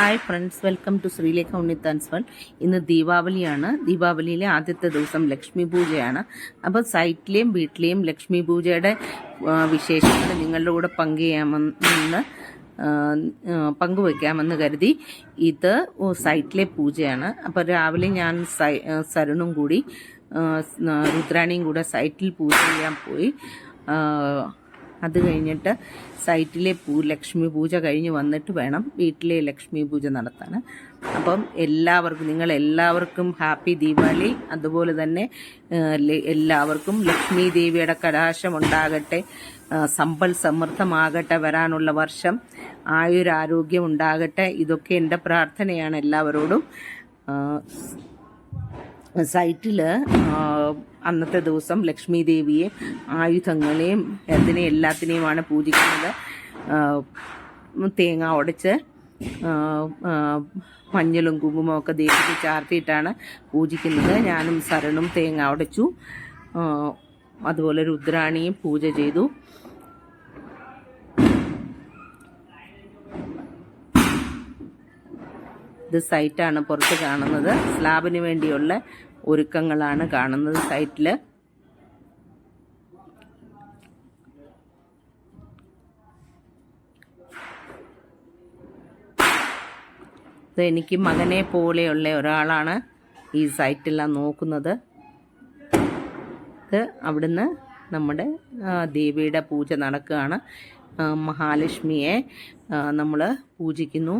Hi friends welcome to Sreelekha Unnithans one ഇന്ന് ദീപാവലിയാണ്. ദീപാവലിയിലെ ആദ്യത്തെ ദിവസം ലക്ഷ്മി പൂജയാണ്. അപ്പോൾ സൈറ്റിലെയും വീട്ടിലെയും ലക്ഷ്മി പൂജയുടെ വിശേഷങ്ങൾ നിങ്ങളുടെ കൂടെ പങ്കുചെയ്യാമെന്ന് പങ്കുവെക്കാമെന്ന് കരുതി ഇത് സൈറ്റിലെ പൂജയാണ്. അപ്പോൾ രാവിലെ ഞാൻ സരുണും കൂടി രുദ്രാണിയും കൂടെ സൈറ്റിൽ പൂജ ചെയ്യാൻ പോയി. അത് കഴിഞ്ഞിട്ട് സൈറ്റിലെ പൂ ലക്ഷ്മി പൂജ കഴിഞ്ഞ് വന്നിട്ട് വേണം വീട്ടിലെ ലക്ഷ്മി പൂജ നടത്താൻ. അപ്പം എല്ലാവർക്കും നിങ്ങൾ എല്ലാവർക്കും ഹാപ്പി ദീപാവലി. അതുപോലെ തന്നെ എല്ലാവർക്കും ലക്ഷ്മി ദേവിയുടെ കടാശം ഉണ്ടാകട്ടെ. സമ്പൽ സമൃദ്ധമാകട്ടെ വരാനുള്ള വർഷം. ആയുരാരോഗ്യം ഉണ്ടാകട്ടെ. ഇതൊക്കെ എന്റെ പ്രാർത്ഥനയാണ് എല്ലാവരോടും. സൈറ്റിൽ അന്നത്തെ ദിവസം ലക്ഷ്മി ദേവിയെ ആയുധങ്ങളെയും അതിനെ എല്ലാത്തിനെയുമാണ് പൂജിക്കുന്നത്. തേങ്ങ ഉടച്ച് മഞ്ഞളും കുങ്കുമവും ഒക്കെ ദേവിക്ക് ചാർത്തിയിട്ടാണ് പൂജിക്കുന്നത്. ഞാനും സരണും തേങ്ങ ഉടച്ചു. അതുപോലെ രുദ്രാണിയും പൂജ ചെയ്തു. ഇത് സൈറ്റാണ് പുറത്ത് കാണുന്നത്. സ്ലാബിന് വേണ്ടിയുള്ള ഒരുക്കങ്ങളാണ് കാണുന്നത് സൈറ്റിൽ എനിക്ക് മകനെ പോലെയുള്ള ഒരാളാണ് ഈ സൈറ്റെല്ലാം നോക്കുന്നത്. ഇത് അവിടുന്ന് നമ്മുടെ ദേവിയുടെ പൂജ നടക്കുകയാണ്. മഹാലക്ഷ്മിയെ നമ്മൾ പൂജിക്കുന്നു.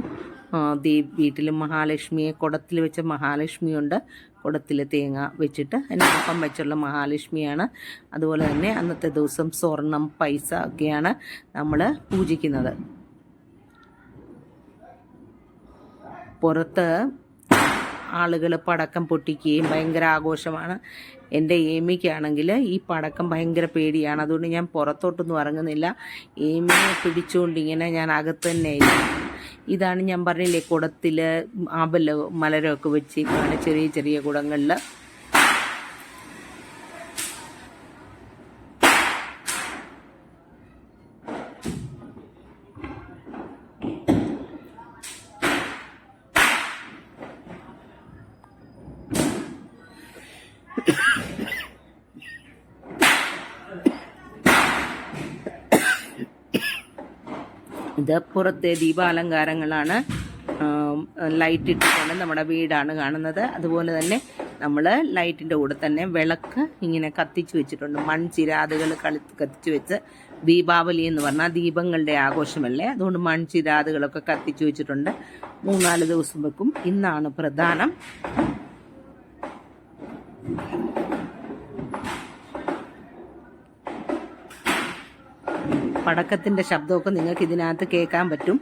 വീട്ടിൽ മഹാലക്ഷ്മിയെ കുടത്തിൽ വെച്ച മഹാലക്ഷ്മിയുണ്ട്. കുടത്തിൽ തേങ്ങ വെച്ചിട്ട് അതിന് അപ്പം വെച്ചുള്ള മഹാലക്ഷ്മിയാണ്. അതുപോലെ തന്നെ അന്നത്തെ ദിവസം സ്വർണം പൈസ ഒക്കെയാണ് നമ്മൾ പൂജിക്കുന്നത്. പുറത്ത് ആളുകൾ പടക്കം പൊട്ടിക്കുകയും ഭയങ്കര ആഘോഷമാണ്. എന്റെ ഏമിക്കാണെങ്കിൽ ഈ പടക്കം ഭയങ്കര പേടിയാണ്. അതുകൊണ്ട് ഞാൻ പുറത്തോട്ടൊന്നും ഇറങ്ങുന്നില്ല. ഏമിയെ പിടിച്ചുകൊണ്ട് ഇങ്ങനെ ഞാൻ അകത്ത് തന്നെ ഇതാണ് ഞാൻ പറഞ്ഞില്ലേ കുടത്തിൽ ആമ്പല മലരമൊക്കെ വെച്ച് ചെറിയ ചെറിയ കുടങ്ങളിൽ ഇത് പുറത്തെ ദീപാലങ്കാരങ്ങളാണ്. ലൈറ്റ് ഇട്ടിട്ടാണ് നമ്മുടെ വീടാണ് കാണുന്നത്. അതുപോലെ തന്നെ നമ്മൾ ലൈറ്റിന്റെ കൂടെ തന്നെ വിളക്ക് ഇങ്ങനെ കത്തിച്ചു വെച്ചിട്ടുണ്ട്. മൺചിരാതുകൾ കളി കത്തിച്ചു വെച്ച് ദീപാവലി എന്ന് പറഞ്ഞാൽ ദീപങ്ങളുടെ ആഘോഷമല്ലേ? അതുകൊണ്ട് മൺചിരാതുകളൊക്കെ കത്തിച്ചു വെച്ചിട്ടുണ്ട്. മൂന്നാൽ ദിവസം വെക്കും. ഇന്നാണ് പ്രധാനം. പടക്കത്തിന്റെ ശബ്ദമൊക്കെ നിങ്ങൾക്ക് ഇതിനകത്ത് കേൾക്കാൻ പറ്റും.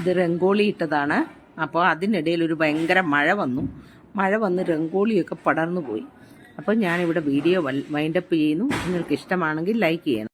ഇത് രംഗോളി ഇട്ടതാണ്. അപ്പോൾ അതിനിടയിൽ ഒരു ഭയങ്കര മഴ വന്നു. മഴ വന്ന് രംഗോളിയൊക്കെ പടർന്നു പോയി. അപ്പോൾ ഞാനിവിടെ വീഡിയോ വൈൻഡപ്പ് ചെയ്യുന്നു. നിങ്ങൾക്ക് ഇഷ്ടമാണെങ്കിൽ ലൈക്ക് ചെയ്യണം.